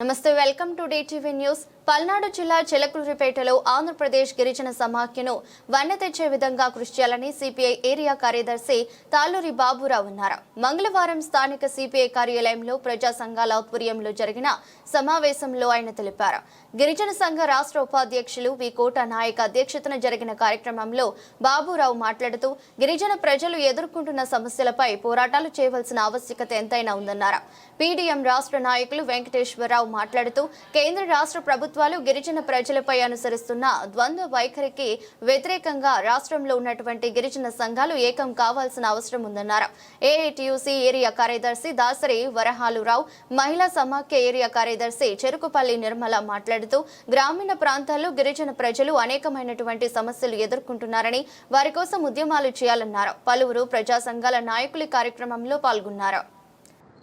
నమస్తే welcome to DTV news Palnadu జిల్లా చిలకలూరిపేటలో ఆంధ్రప్రదేశ్ గిరిజన సమాఖ్యను వన్నె తెచ్చే విధంగా కృషి చేయాలని సిపిఐ ఏరియా కార్యదర్శి తాలూరి బాబురావు అన్నారు. మంగళవారం స్థానిక సిపిఐ కార్యాలయంలో ప్రజా సంఘాల ఆధ్వర్యంలో జరిగిన సమావేశంలో ఆయన తెలిపారు. గిరిజన సంఘ రాష్ట్ర ఉపాధ్యక్షులు వి. కోట నాయక్ అధ్యక్షతన జరిగిన కార్యక్రమంలో బాబురావు మాట్లాడుతూ గిరిజన ప్రజలు ఎదుర్కొంటున్న సమస్యలపై పోరాటాలు చేయవలసిన ఆవశ్యకత ఎంతైనా ఉందన్నారు. పీడీఎం రాష్ట్ర నాయకులు వెంకటేశ్వరరావు మాట్లాడుతూ కేంద్ర రాష్ట్ర ప్రభుత్వాలు గిరిజన ప్రజలపై అనుసరిస్తున్న ద్వంద్వ వైఖరికి వ్యతిరేకంగా రాష్ట్రంలో ఉన్నటువంటి గిరిజన సంఘాలు ఏకం కావాల్సిన అవసరం ఉందన్నారు. ఏఐటియుసి ఏరియా కార్యదర్శి దాసరి వరహాలురావు మహిళా సమాఖ్య ఏరియా కార్యదర్శి చెరుకుపల్లి నిర్మల మాట్లాడుతూ గ్రామీణ ప్రాంతాల్లో గిరిజన ప్రజలు అనేకమైనటువంటి సమస్యలు ఎదుర్కొంటున్నారని వారి కోసం ఉద్యమాలు చేయాలన్నారు. పలువురు ప్రజా సంఘాల నాయకులు కార్యక్రమంలో పాల్గొన్నారు.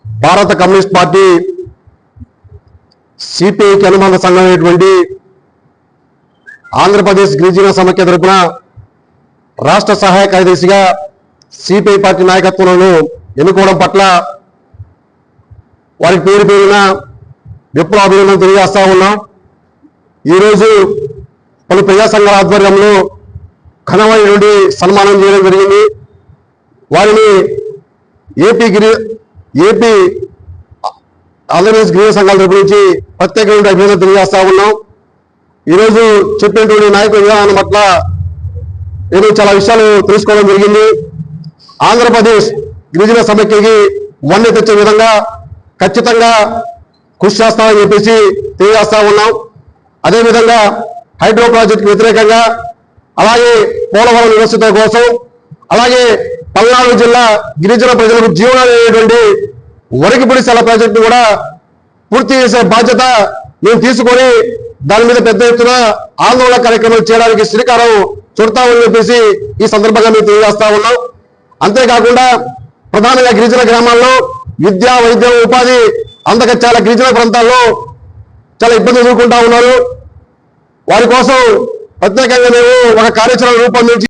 భారత కమ్యూనిస్ట్ పార్టీ సిపిఐకి అనుబంధ అనేటువంటి ఆంధ్రప్రదేశ్ గిరిజన సమైక్య తరపున రాష్ట్ర సహాయ కార్యదర్శిగా సిపిఐ పార్టీ నాయకత్వంలో ఎన్నుకోవడం పట్ల వారి పేరు పేరున విప్లవ అభినందన తెలియజేస్తా ఉన్నాం. ఈరోజు పలు ప్రజా సంఘాల ఆధ్వర్యంలో ఘనమైన నుండి సన్మానం చేయడం జరిగింది. వారిని ఏపీ గిరి ఏపీ ఆంధ్రప్రదేశ్ గృహ సంఘాల తరపు నుంచి ప్రత్యేకమైన అభినందన తెలియజేస్తా ఉన్నాం. ఈరోజు చెప్పినటువంటి నాయకుల విధానం పట్ల నేను చాలా విషయాలు తెలుసుకోవడం జరిగింది. ఆంధ్రప్రదేశ్ గిరిజన సమైక్యకి వన్నె తెచ్చే విధంగా ఖచ్చితంగా కృషి చేస్తామని చెప్పేసి తెలియజేస్తా ఉన్నాం. అదేవిధంగా హైడ్రో ప్రాజెక్టుకు వ్యతిరేకంగా అలాగే పోలవరం వ్యవస్థ కోసం అలాగే పల్నాడు జిల్లా గిరిజన ప్రజలకు జీవనాలు అనేటువంటి వరికి పుడిసెల ప్రాజెక్టు కూడా పూర్తి చేసే బాధ్యత మేము తీసుకొని దాని మీద పెద్ద ఎత్తున ఆందోళన కార్యక్రమం చేయడానికి శ్రీకారం చుడతామని చెప్పేసి ఈ సందర్భంగా మేము తెలియజేస్తా ఉన్నాం. అంతేకాకుండా ప్రధానంగా గిరిజన గ్రామాల్లో విద్య వైద్యం ఉపాధి అందక చాలా గిరిజన ప్రాంతాల్లో చాలా ఇబ్బంది ఎదుర్కొంటా ఉన్నారు. వారి కోసం ప్రత్యేకంగా మేము ఒక కార్యాచరణ రూపొందించి